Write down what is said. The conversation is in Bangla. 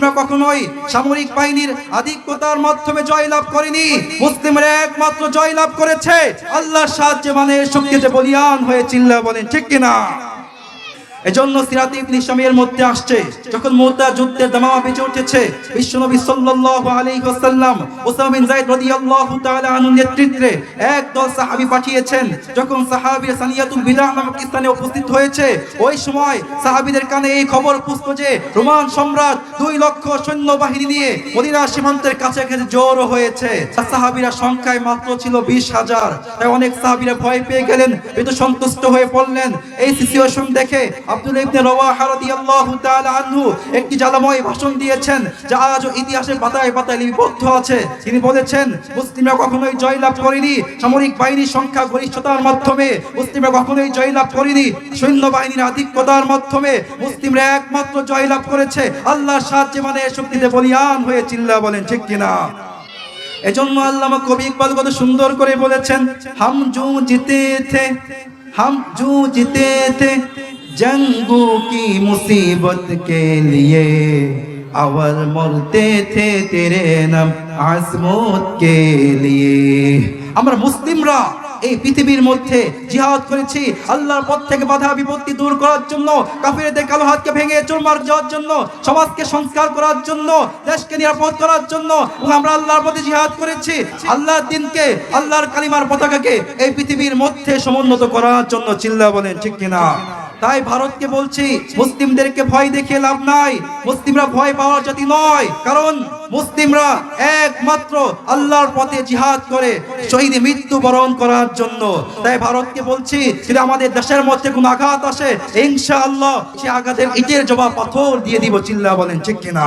মুসলিমরা কখনোই সামরিক বাহিনীর আধিক্যতার মাধ্যমে জয়লাভ করেনি। মুসলিমরা একমাত্র জয়লাভ করেছে। আল্লাহর সাহায্যে মানে শক্তিতে বলিয়ান হয়ে চিল্লা বলেন, ঠিক কিনা? এজন্য সিরাত ইবনে ইসলামের মধ্যে আসছে, যখন মুদ্রা যুদ্ধের দামামা বেঁচে উঠেছে, বিশ্বনবী সাল্লাল্লাহু আলাইহি ওয়াসাল্লাম ওসামা বিন যায়েদ রাদিয়াল্লাহু তাআলা আনহুর নেতৃত্বে এক দল সাহাবী পাঠিয়েছেন। যখন সাহাবীরা সানিয়াতুল বিদাহ নামক স্থানে উপস্থিত হয়েছে, ওই সময় সাহাবীদের কানে এই খবর পুষতো যে রোমান সম্রাট দুই লক্ষ সৈন্যবাহিনী নিয়ে মদিনা সীমান্তের কাছে কাছে জোরও হয়েছে সাহাবীরা সংখ্যায় মাত্র ছিল বিশ হাজার। তাই অনেক সাহাবীরা ভয় পেয়ে গেলেন কিন্তু সন্তুষ্ট হয়ে পড়লেন। এই সিচুয়েশন দেখে আব্দুল ইবনে রওয়াহা রাদিয়াল্লাহু তাআলা আনহু একটি জ্বালাময় ভাষণ দিয়েছেন, যা আজও ইতিহাসের পাতায় পাতায় লিপিবদ্ধ আছে। তিনি বলেছেন, মুসলিমরা কখনোই জয়লাভ করেনি, সামরিক বাহিনীর সংখ্যা গরিষ্ঠতার মাধ্যমে। মুসলিমরা কখনোই জয়লাভ করেনি সৈন্যবাহিনীর আধিক্যতার মাধ্যমে। মুসলিমরা একমাত্র জয়লাভ করেছে, আল্লাহর সাহায্যে মানে শক্তিতে বলিয়ান হয়ে চিল্লা বলেন, ঠিক কিনা? এজন্য আল্লামা কবি ইকবাল কত সুন্দর করে বলেছেন, হাম জু জিতে থে, হাম জু জিতে থে। जंगों की मुसीबत के लिए और मरते थे तेरे नाम आजमत के लिए আমরা মুসলিমরা এই পৃথিবীর মধ্যে জিহাদ করেছি আল্লাহর পথ থেকে বাধা বিপত্তি দূর করার জন্য কাফিরদের কালো হাতকে ভেঙে চুরমার যাওয়ার জন্য সমাজকে সংস্কার করার জন্য দেশকে নিরাপদ করার জন্য এবং আমরা আল্লাহর পথে জিহাদ করেছি আল্লাহর দিনকে আল্লাহর কালিমার পতাকাকে এই পৃথিবীর মধ্যে সমুন্নত করার জন্য চিল্লা বলেন ঠিক কিনা তাই ভারতকে বলছি, মুসলিমদেরকে ভয় দেখে লাভ নাই। মুসলিমরা ভয় পাওয়ার জাতি নয়, কারণ মুসলিমরা একমাত্র আল্লাহর পথে জিহাদ করে শহীদ মৃত্যু বরণ করার জন্য। তাই ভারতকে বলছি, যদি আমাদের দেশের মধ্যে কোনো আঘাত আসে, ইনশাআল্লাহ সে আঘাতের ইটের জবাব পাথর দিয়ে দিব চিল্লা বলেন, ঠিক কিনা?